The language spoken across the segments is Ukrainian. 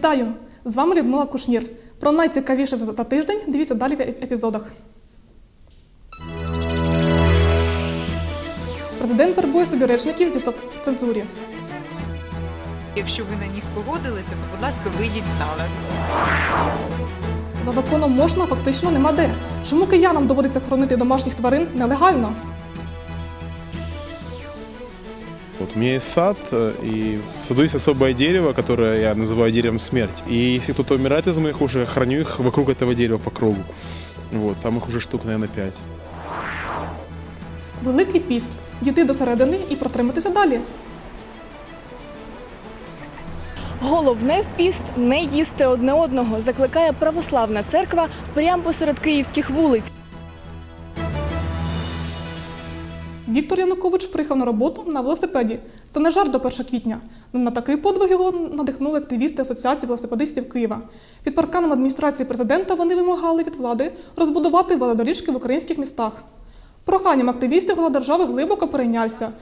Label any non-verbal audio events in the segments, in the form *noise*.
Вітаю! З вами Людмила Кушнір. Про найцікавіше за тиждень дивіться далі в епізодах. Президент вербує собі речників зі стоп-цензурі. Якщо ви на них погодилися, то, будь ласка, вийдіть з зали. За законом можна, фактично нема де. Чому киянам доводиться хоронити домашніх тварин нелегально? Вот у меня есть сад, э, и в саду есть особое дерево, которое я называю деревом смерти. И если кто-то умирает из моих уже, храню их вокруг этого дерева по кругу. Вот, там их уже штук, наверное, пять. Великий піст. Дійти до середини і протриматися далі. Головне в піст не їсти одне одного, закликає православна церква прямо посеред київських вулиць. Віктор Янукович приїхав на роботу на велосипеді. Це не жарт до 1 квітня. На такий подвиг його надихнули активісти Асоціації велосипедистів Києва. Під парканом адміністрації президента вони вимагали від влади розбудувати велодоріжки в українських містах. Проханням активістів глава держави глибоко перейнявся.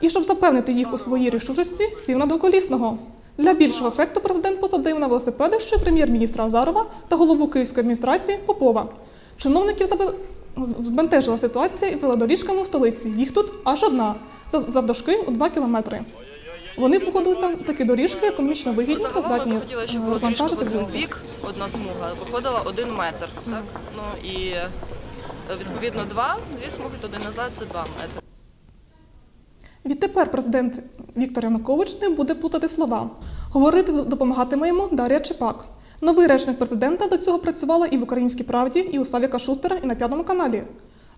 І щоб запевнити їх у своїй рішучості, сів на двоколісного. Для більшого ефекту президент посадив на велосипеди ще прем'єр-міністра Азарова та голову Київської адміністрації Попова. Чиновників збентежила ситуація із велодоріжками в столиці. Їх тут аж одна, за- завдовжки у 2 кілометри. Вони погодилися на такі доріжки економічно вигідні та здатні ми хотіли, щоб була доріжка в розвантажити один вулиці. бік, одна смуга, виходила один метр. Так? Ну і відповідно два, дві смуги туди назад це два метри. Відтепер президент Віктор Янукович не буде плутати слова. Говорити допомагатиме йому Дар'я Чепак. Новий речник президента до цього працювала і в Українській правді, і у Савіка Шустера, і на п'ятому каналі.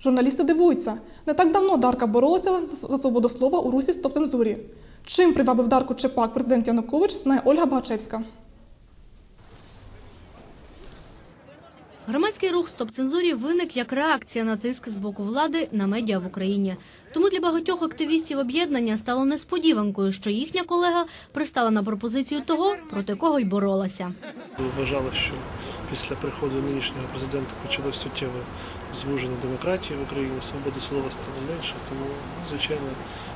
Журналісти дивуються. Не так давно Дарка боролася за свободу слова у русі стоп-цензурі. Чим привабив Дарку Чепак президент Янукович, знає Ольга Багачевська. Громадський рух «Стоп цензурі» виник як реакція на тиск з боку влади на медіа в Україні. Тому для багатьох активістів об'єднання стало несподіванкою, що їхня колега пристала на пропозицію того, проти кого й боролася. Вважали, що після приходу нинішнього президента почалось суттєве звуження демократії в Україні, свободи слова стало менше, тому, звичайно, е,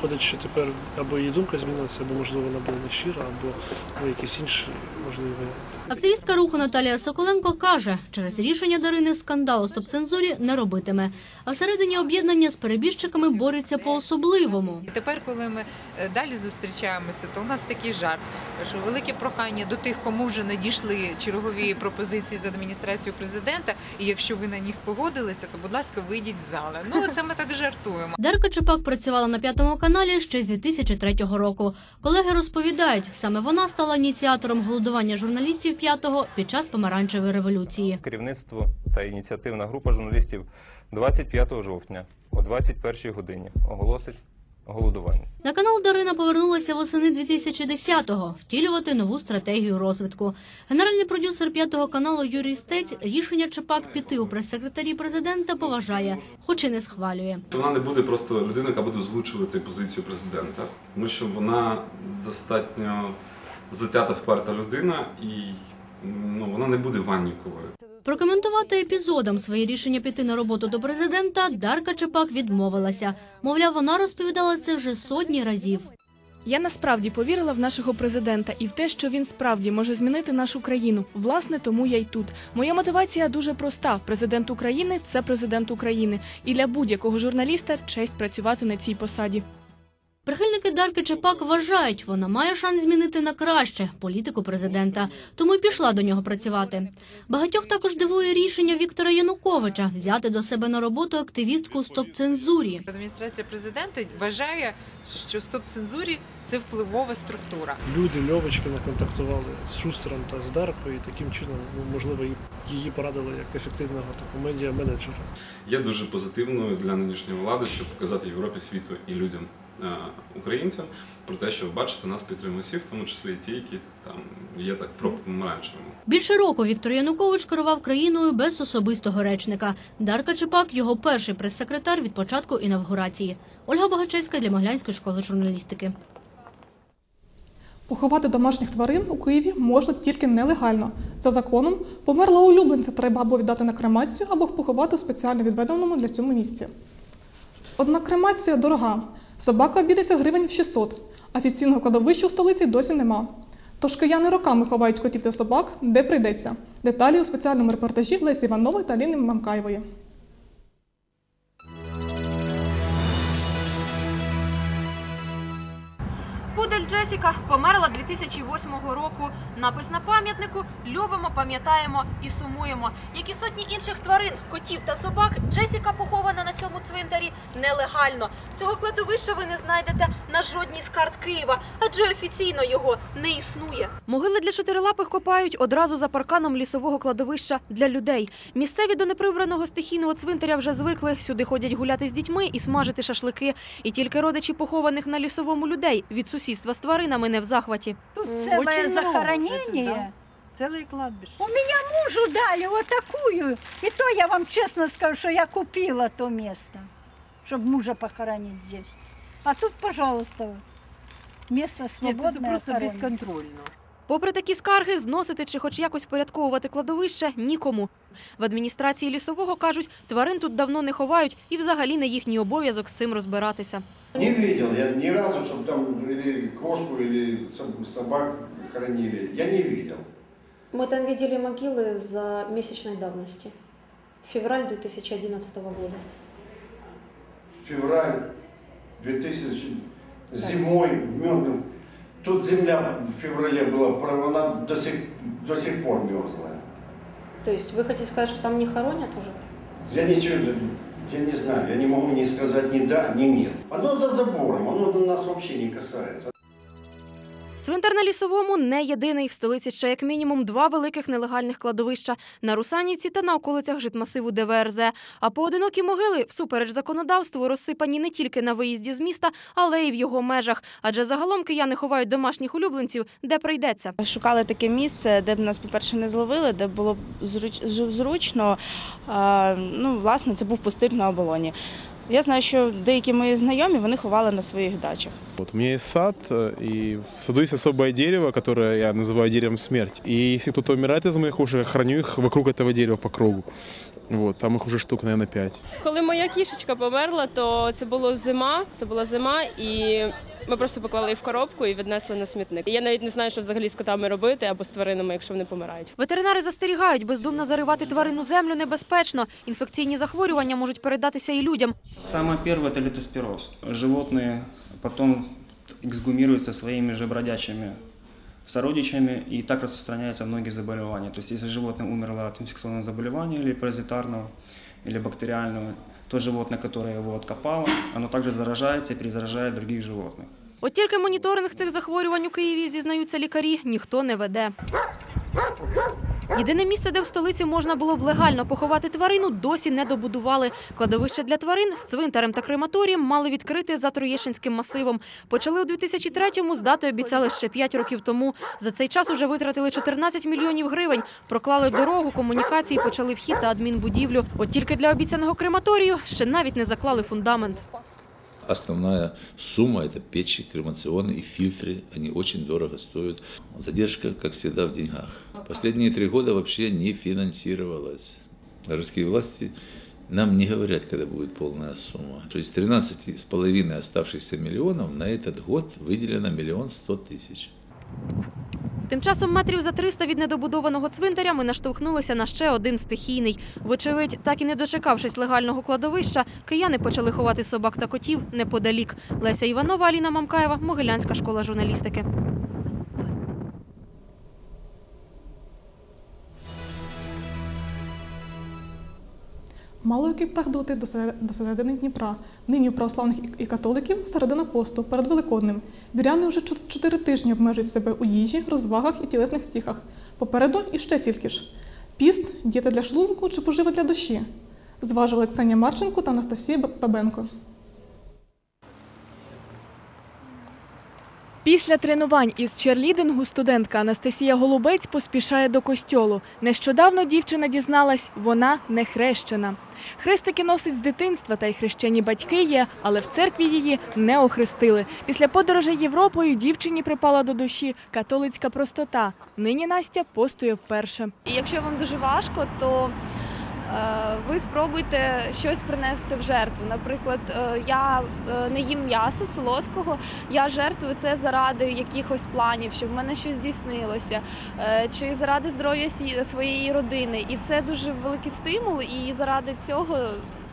виходить, що тепер або її думка змінилася, або, можливо, вона була не щира, або ну, якісь інші можливі варіанти. Активістка руху Наталія Соколенко каже, через рішення Дарини скандалу «Стоп цензурі» не робитиме. А всередині об'єднання з перебіжчиками бореться по-особливому. І тепер, коли ми е, далі зустрічаємося, то у нас такий жарт, що велике прохання до тих, кому вже надійшли чергові пропозиції з адміністрацією президента. І якщо ви на них погодилися, то будь ласка, вийдіть з зали. Ну це ми так жартуємо. Дарка Чепак працювала на п'ятому каналі ще з 2003 року. Колеги розповідають, саме вона стала ініціатором голодування журналістів п'ятого під час помаранчевої революції. Керівництво та ініціативна група журналістів 25 жовтня о 21 годині оголосить голодування. На канал Дарина повернулася восени 2010-го втілювати нову стратегію розвитку. Генеральний продюсер п'ятого каналу Юрій Стець рішення Чепак піти у прес-секретарі президента поважає, хоч і не схвалює. Вона не буде просто людина, яка буде озвучувати позицію президента, тому що вона достатньо затята вперта людина і ну, вона не буде ванніковою. Прокоментувати епізодом своє рішення піти на роботу до президента Дарка Чепак відмовилася. Мовляв, вона розповідала це вже сотні разів. Я насправді повірила в нашого президента і в те, що він справді може змінити нашу країну. Власне, тому я й тут. Моя мотивація дуже проста: президент України це президент України, і для будь-якого журналіста честь працювати на цій посаді. Прихильники Дарки Чепак вважають, вона має шанс змінити на краще політику президента, тому й пішла до нього працювати. Багатьох також дивує рішення Віктора Януковича взяти до себе на роботу активістку стоп-цензурі. Адміністрація президента вважає, що стоп цензурі це впливова структура. Люди Льовочкина контактували з Шустером та з Даркою, і таким чином, ну, можливо, і її порадили як ефективного такого медіа-менеджера. Є дуже позитивною для нинішньої влади, щоб показати Європі світу і людям, українцям, про те, що ви бачите, нас підтримують всі, в тому числі і ті, які там є так пропомаранчевими. Більше року Віктор Янукович керував країною без особистого речника. Дарка Чепак його перший прес-секретар від початку інавгурації. Ольга Богачевська для Моглянської школи журналістики. Поховати домашніх тварин у Києві можна тільки нелегально. За законом померлого улюбленця треба або віддати на кремацію, або поховати у спеціально відведеному для цьому місці. Однак кремація дорога. Собака обійдеться гривень в 600. Офіційного кладовища у столиці досі нема. Тож кияни роками ховають котів та собак, де прийдеться. Деталі у спеціальному репортажі Лесі Іванової та Аліни Мамкаєвої. Пудель Джесіка померла 2008 року. Напис на пам'ятнику любимо, пам'ятаємо і сумуємо. Як і сотні інших тварин, котів та собак, Джесіка похована на цьому цвинтарі нелегально. Цього кладовища ви не знайдете на жодній з карт Києва, адже офіційно його не існує. Могили для чотирилапих копають одразу за парканом лісового кладовища для людей. Місцеві до неприбраного стихійного цвинтаря вже звикли. Сюди ходять гуляти з дітьми і смажити шашлики. І тільки родичі похованих на лісовому людей від сусідства з тваринами не в захваті. Тут целое Очень много, захоронение. кстати, да. Целое кладбище. У меня мужу дали вот такую. И то я вам честно скажу, что я купила то место, чтобы мужа похоронить здесь. А тут, пожалуйста, место Нет, свободное. это просто хоронить. бесконтрольно. Попри такі скарги, зносити чи хоч якось порядковувати кладовище нікому. В адміністрації лісового кажуть, тварин тут давно не ховають і взагалі не їхній обов'язок з цим розбиратися. Не видел я ни разу, чтобы там или кошку, или соб- собак хоронили. Я не видел. Мы там видели могилы за месячной давности. Февраль 2011 года. Февраль 2000, зимой, мёртвым. Тут земля в феврале была, про- она до сих, до сих пор мерзлая. То есть вы хотите сказать, что там не хоронят уже? Я ничего, я не знаю, я не могу ни сказать ни да, ни нет. Оно за забором, оно нас вообще не касается. Цвинтар на лісовому не єдиний. В столиці ще як мінімум два великих нелегальних кладовища на Русанівці та на околицях житмасиву ДВРЗ. А поодинокі могили, всупереч законодавству, розсипані не тільки на виїзді з міста, але й в його межах. Адже загалом кияни ховають домашніх улюбленців, де прийдеться. Шукали таке місце, де б нас, по-перше, не зловили, де було б зруч- зручно. Ну, власне, це був пустир на оболоні. Я знаю, що деякі мої знайомі вони ховали на своїх дачах. Вот у меня есть сад, э, и в саду есть особое дерево, которое я называю деревом смерти. И если кто-то умирает из моих, уже храню их вокруг этого дерева по кругу. Вот, там их уже штук, наверное, пять. Коли моя кішечка померла, то це було зима. Це була зима, і ми просто поклали її в коробку і віднесли на смітник. Я навіть не знаю, що взагалі з котами робити або з тваринами, якщо вони помирають. Ветеринари застерігають, бездумно заривати тварину землю небезпечно. Інфекційні захворювання можуть передатися і людям. Самое первое – это литоспироз. Животные потом эксгумируются своими же бродячими сородичами, и так распространяются многие заболевания. То есть, если животное умерло от инфекционного заболевания или паразитарного, или бактериального, то животное, которое его откопало, оно также заражается и перезаражает других животных. От тільки моніторинг цих захворювань у Києві, зізнаються лікарі, ніхто не веде. Єдине місце, де в столиці можна було б легально поховати тварину, досі не добудували. Кладовище для тварин з цвинтарем та крематорієм мали відкрити за Троєщинським масивом. Почали у 2003-му, здати обіцяли ще 5 років тому. За цей час уже витратили 14 мільйонів гривень, проклали дорогу, комунікації, почали вхід та адмінбудівлю. От тільки для обіцяного крематорію ще навіть не заклали фундамент. Основная сумма – это печи кремационные и фильтры. Они очень дорого стоят. Задержка, как всегда, в деньгах. Последние три года вообще не финансировалась. Городские власти нам не говорят, когда будет полная сумма. То есть 13,5 оставшихся миллионов на этот год выделено миллион сто тысяч. Тим часом метрів за 300 від недобудованого цвинтаря ми наштовхнулися на ще один стихійний. Вочевидь, так і не дочекавшись легального кладовища, кияни почали ховати собак та котів неподалік. Леся Іванова, Аліна Мамкаєва, Могилянська школа журналістики. Мало який птах долетить до середини Дніпра. Нині у православних і- католиків середина посту перед Великоднем. Віряни вже чотири тижні обмежують себе у їжі, розвагах і тілесних втіхах. Попереду іще тільки ж. Піст, діти для шлунку чи пожива для душі. Зважили Ксенія Марченко та Анастасія Бабенко. Після тренувань із черлідингу студентка Анастасія Голубець поспішає до костьолу. Нещодавно дівчина дізналась, вона не хрещена. Хрестики носить з дитинства, та й хрещені батьки є, але в церкві її не охрестили. Після подорожей Європою дівчині припала до душі католицька простота. Нині Настя постує вперше. Якщо вам дуже важко, то Ви спробуйте щось принести в жертву. Наприклад, е, я е, не їм м'яса солодкого, я жертвую це заради якихось планів, щоб в мене щось здійснилося, е, чи заради здоров'я своєї родини. І це дуже великий стимул, і заради цього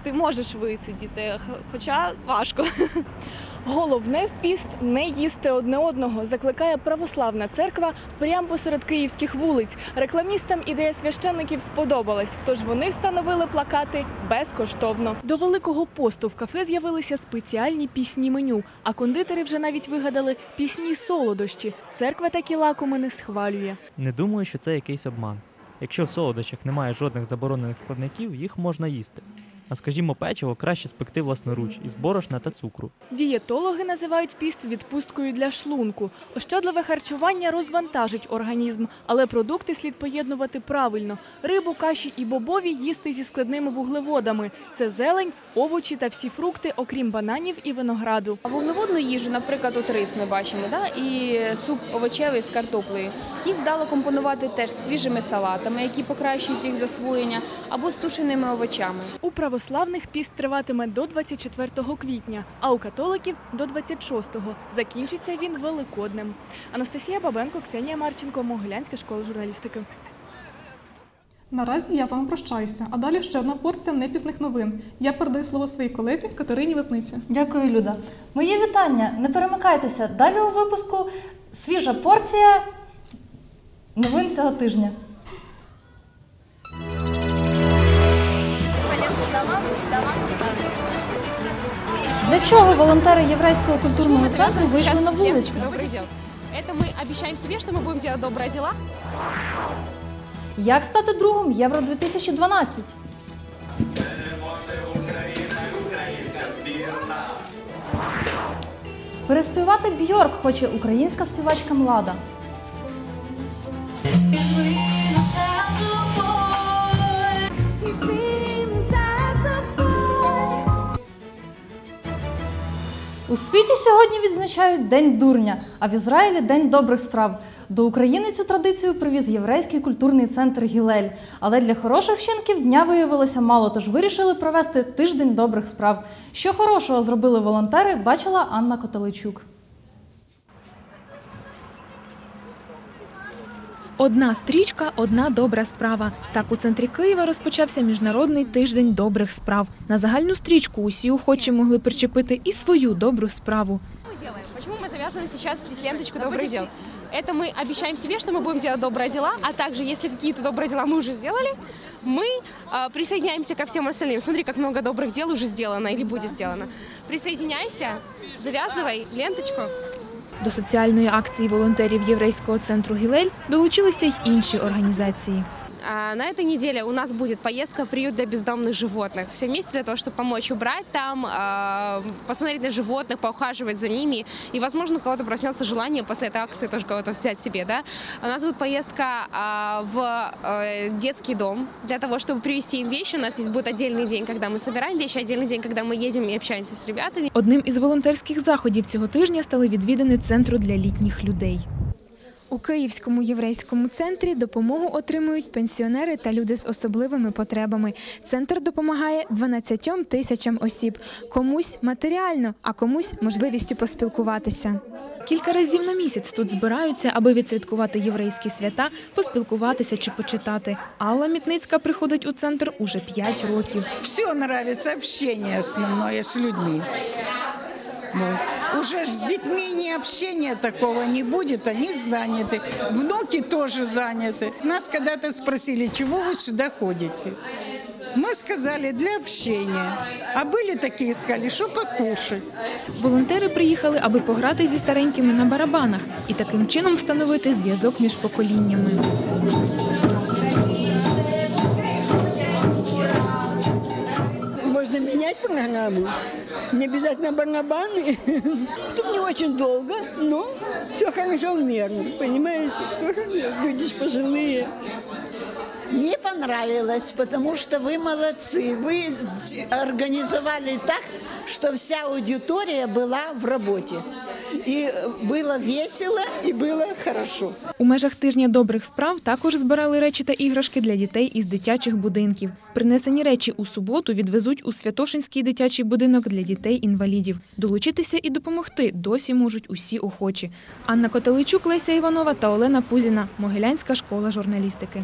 ти можеш висидіти, хоча важко. *laughs* Головне в піст не їсти одне одного, закликає православна церква прямо посеред київських вулиць. Рекламістам ідея священників сподобалась, тож вони встановили плакати безкоштовно. До великого посту в кафе з'явилися спеціальні пісні меню, а кондитери вже навіть вигадали пісні солодощі. Церква такі лакоми не схвалює. Не думаю, що це якийсь обман. Якщо в солодощах немає жодних заборонених складників, їх можна їсти. А скажімо, печиво краще спекти власноруч із борошна та цукру. Дієтологи називають піст відпусткою для шлунку. Ощадливе харчування розвантажить організм, але продукти слід поєднувати правильно: рибу, каші і бобові їсти зі складними вуглеводами. Це зелень, овочі та всі фрукти, окрім бананів і винограду. А вуглеводну їжу, наприклад, от рис ми бачимо, да? і суп овочевий з картоплею. Їх вдало компонувати теж з свіжими салатами, які покращують їх засвоєння, або з тушеними овочами. У православних піст триватиме до 24 квітня, а у католиків до 26-го. Закінчиться він великоднем. Анастасія Бабенко, Ксенія Марченко, Могилянська школа журналістики. Наразі я з вами прощаюся, а далі ще одна порція непісних новин. Я передаю слово своїй колезі Катерині Везниці. Дякую, Люда. Мої вітання. Не перемикайтеся. Далі у випуску свіжа порція новин цього тижня. Для чого волонтери єврейського культурного центру вийшли на вулицю? Доброе дело. Это мы обещаем себе, что мы будем делать добрые дела. Як стати другом Євро 2012? Переспівати Бьорк хоче українська співачка Млада. У світі сьогодні відзначають День дурня, а в Ізраїлі День добрих справ. До України цю традицію привіз єврейський культурний центр Гілель. Але для хороших вчинків дня виявилося мало, тож вирішили провести тиждень добрих справ. Що хорошого зробили волонтери, бачила Анна Котеличук. Одна стрічка, одна добра справа. Так у центрі Києва розпочався міжнародний тиждень добрих справ. На загальну стрічку усі охочі могли причепити і свою добру справу. делаем? Почему мы завязываем сейчас здесь ленточку добрых дел? Это мы обещаем себе, что мы будем делать добрые дела, а также, если какие-то добрые дела мы уже сделали, мы а, присоединяемся ко всем остальным. Смотри, как много добрых дел уже сделано или будет сделано. Присоединяйся, завязывай ленточку. До соціальної акції волонтерів єврейського центру Гілель долучилися й інші організації. А, На этой неделе у нас будет поездка в приют для бездомных животных. Все вместе для того, чтобы помочь убрать там, а, посмотреть на животных, поухаживать за ними. И, возможно, у кого-то проснется желание после этой акции тоже кого-то взять себе. Да? У нас будет поездка а, в э, детский дом для того, чтобы привезти им вещи. У нас есть будет отдельный день, когда мы собираем вещи, отдельный день, когда мы едем и общаемся с ребятами. Одним із волонтерських заходів цього тижня стали відвідини центру для літніх людей. У Київському єврейському центрі допомогу отримують пенсіонери та люди з особливими потребами. Центр допомагає 12 тисячам осіб, комусь матеріально, а комусь можливістю поспілкуватися. Кілька разів на місяць тут збираються, аби відсвяткувати єврейські свята, поспілкуватися чи почитати. Алла Мітницька приходить у центр уже 5 років. Все нравится общение основное с людьми. Ну, уже ж с детьми не общения такого не будет, они заняты. Внуки тоже заняты. Нас когда-то спросили, чего вы сюда ходите? Мы сказали, для общения. А были такие, сказали, что покушать. Волонтери приїхали, аби пограти зі старенькими на барабанах і таким чином встановити зв'язок між поколіннями. Менять программу. Не обязательно барабаны. *laughs* Тут не очень долго, но все хорошо в меру. Понимаете? Тоже Люди пожилые. Мне понравилось, потому что вы молодцы. Вы организовали так, что вся аудитория была в работе. И было весело, и было хорошо. У межах тижня добрих справ також збирали речі та іграшки для дітей із дитячих будинків. Принесені речі у суботу відвезуть у Святошинський дитячий будинок для дітей-інвалідів. Долучитися і допомогти досі можуть усі охочі. Анна Котеличук, Леся Іванова та Олена Пузіна. Могилянська школа журналістики.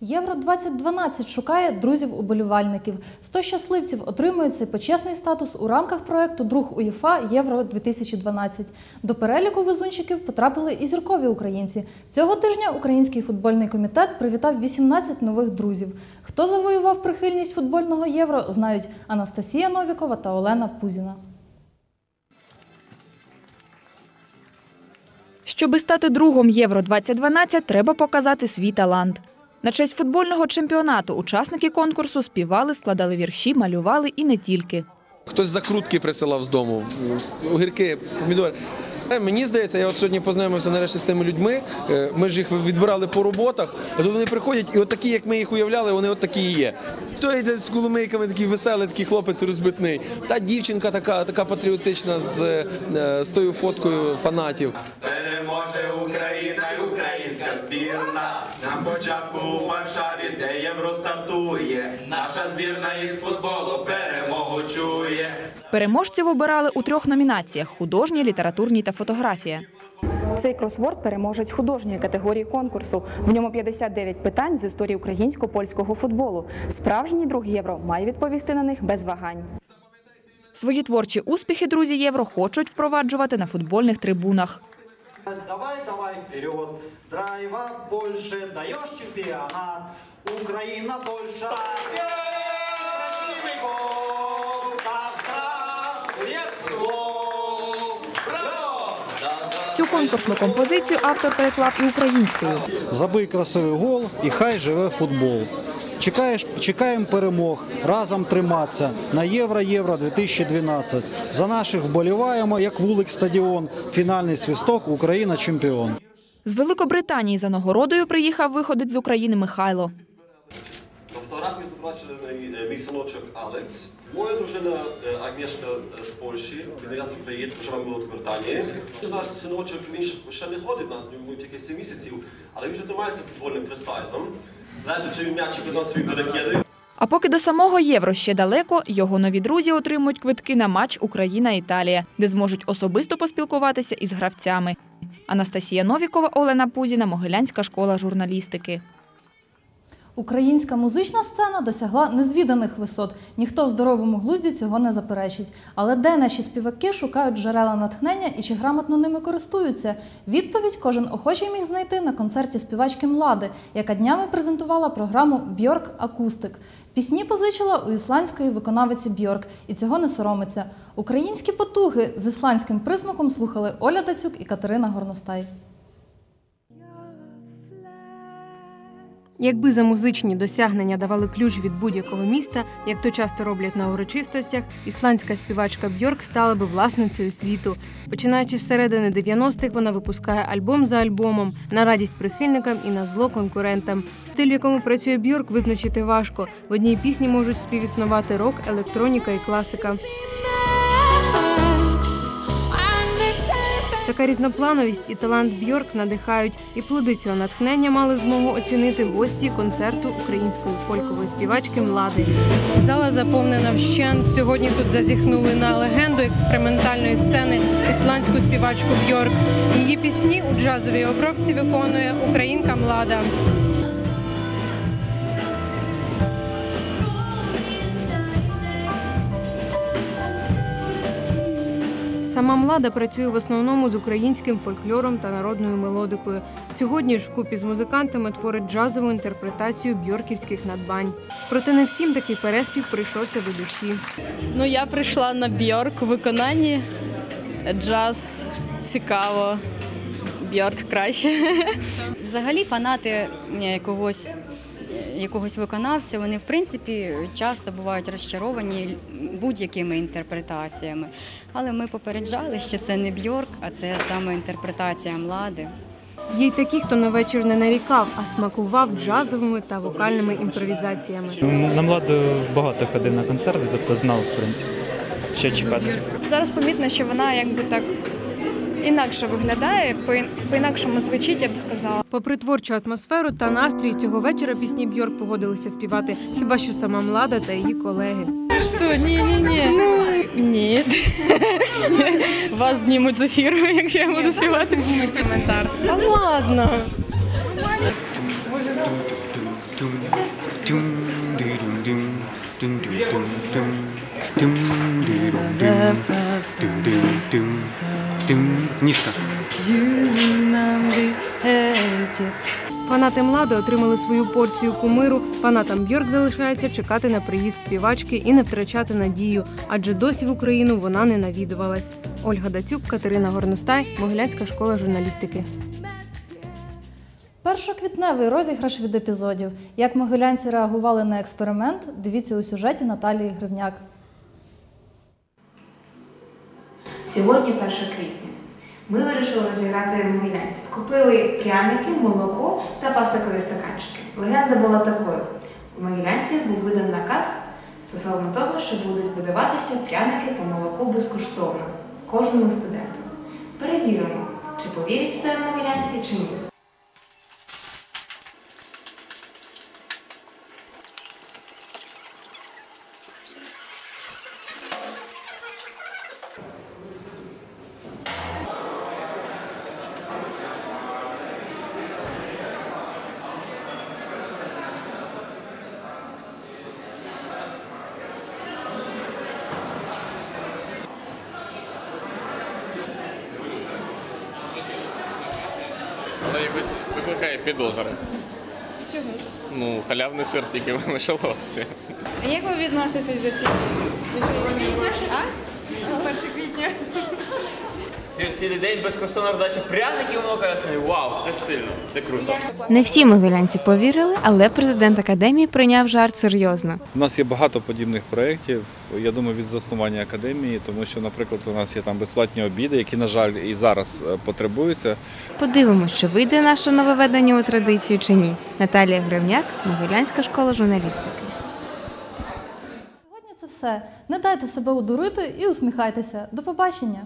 Євро 2012 шукає друзів-уболівальників. 100 щасливців отримують цей почесний статус у рамках проекту Друг УЄФА Євро 2012. До переліку везунчиків потрапили і зіркові українці. Цього тижня Український футбольний комітет привітав 18 нових друзів. Хто завоював прихильність футбольного євро, знають Анастасія Новікова та Олена Пузіна. Щоби стати другом Євро 2012, треба показати свій талант. На честь футбольного чемпіонату учасники конкурсу співали, складали вірші, малювали і не тільки. Хтось закрутки присилав з дому, огірки, помідори. Е, Мені здається, я от сьогодні познайомився нарешті з тими людьми. Е, Ми ж їх відбирали по роботах, а тут вони приходять, і от такі, як ми їх уявляли, вони от такі і є. Хто йде з кулемейками, такий веселий, такий хлопець розбитний. Та дівчинка така, така патріотична з, е, з тою фоткою фанатів. Переможе Україна українська збірна. На початку у Варшаві, де євро стартує. Наша збірна із футболу перемогу чує. Переможців обирали у трьох номінаціях: художній, літературній та фотографія. Цей кросворд переможець художньої категорії конкурсу. В ньому 59 питань з історії українсько-польського футболу. Справжній друг євро має відповісти на них без вагань. Свої творчі успіхи друзі євро хочуть впроваджувати на футбольних трибунах. Давай, давай вперед, драйва больше, даешь чемпионат. Украина, Польша. Красивый гол, да здравствует футбол. Цю конкурсну композицію автор переклав і українською. Забий красивий гол і хай живе футбол. Чекаєш, чекаємо перемог, разом триматися на Євро-Євро 2012. За наших вболіваємо, як вулик стадіон. Фінальний свісток Україна чемпіон. З Великобританії за нагородою приїхав виходець з України Михайло. На фотографії зображений е, мій синочок Алекс. Моя дружина е, Агнішка з Польщі, я з України, живемо в Великобританії. Наш синочок він ще- не ходить нас, йому тільки 7 місяців, але він вже займається футбольним фристайлом. Лежачи м'ячик від нас свій перекидує. А поки до самого євро ще далеко, його нові друзі отримують квитки на матч Україна-Італія, де зможуть особисто поспілкуватися із гравцями. Анастасія Новікова, Олена Пузіна, Могилянська школа журналістики. Українська музична сцена досягла незвіданих висот. Ніхто в здоровому глузді цього не заперечить. Але де наші співаки шукають джерела натхнення і чи грамотно ними користуються? Відповідь кожен охочий міг знайти на концерті співачки Млади, яка днями презентувала програму Бьорк Акустик. Пісні позичила у ісландської виконавиці Бьорк, і цього не соромиться. Українські потуги з ісландським присмаком слухали Оля Дацюк і Катерина Горностай. Якби за музичні досягнення давали ключ від будь-якого міста, як то часто роблять на урочистостях, ісландська співачка Бьорк стала би власницею світу. Починаючи з середини 90-х, вона випускає альбом за альбомом на радість прихильникам і на зло конкурентам. Стиль, в якому працює Бьорк, визначити важко. В одній пісні можуть співіснувати рок, електроніка і класика. Така різноплановість і талант Бьорк надихають, і плоди цього натхнення мали змогу оцінити гості концерту української фолькової співачки Млади. Зала заповнена вщент. Сьогодні тут зазіхнули на легенду експериментальної сцени ісландську співачку Бьорк. Її пісні у джазовій обробці виконує українка Млада. Сама млада працює в основному з українським фольклором та народною мелодикою. Сьогодні ж вкупі з музикантами творить джазову інтерпретацію бьорківських надбань. Проте не всім такий переспів прийшовся до душі. Ну, я прийшла на Бьорк у виконанні. Джаз цікаво, Бьорк краще. Взагалі фанати е, когось, якогось виконавця, вони в принципі часто бувають розчаровані будь-якими інтерпретаціями. Але ми попереджали, що це не Бьорк, а це саме інтерпретація млади. Є й такі, хто на вечір не нарікав, а смакував джазовими та вокальними імпровізаціями. На младу багато ходив на концерти, тобто знав, в принципі. Що чекати? Зараз помітно, що вона якби так інакше виглядає, по- по-інакшому звучить, я б сказала. Попри творчу атмосферу та настрій цього вечора пісні Бьорк погодилися співати хіба що сама млада та її колеги. Що, ні, ні, ні. Ну ні. Вас знімуть з ефіру, якщо я буду співати. коментар. А ладно. Ніжка. Фанати млади отримали свою порцію кумиру. Фанатам Бьорк залишається чекати на приїзд співачки і не втрачати надію, адже досі в Україну вона не навідувалась. Ольга Дацюк, Катерина Горностай, Могилянська школа журналістики. Першоквітневий розіграш від епізодів. Як могилянці реагували на експеримент, дивіться у сюжеті Наталії Гривняк. Сьогодні 1 квітня. Ми вирішили розіграти могилянців. Купили пряники, молоко та пластикові стаканчики. Легенда була такою: у могилянці був виданий наказ стосовно того, що будуть видаватися пряники та молоко безкоштовно кожному студенту. Перевіримо, чи повірять в це могилянці, чи ні. Але якось викликає підозри. Чого? Ну, халявний сир тільки в мишоловці. А як ви відноситеся до цієї? А? 1 квітня. Цілий день безкоштовна роздача пряників молокосної. Вау, це сильно, це круто. Не всі могилянці повірили, але президент академії прийняв жарт серйозно. У нас є багато подібних проєктів. Я думаю, від заснування академії, тому що, наприклад, у нас є там безплатні обіди, які, на жаль, і зараз е, потребуються. Подивимось, чи вийде наше нововведення у традицію чи ні. Наталія Гривняк, Могилянська школа журналістики. Сьогодні це все. Не дайте себе удурити і усміхайтеся. До побачення!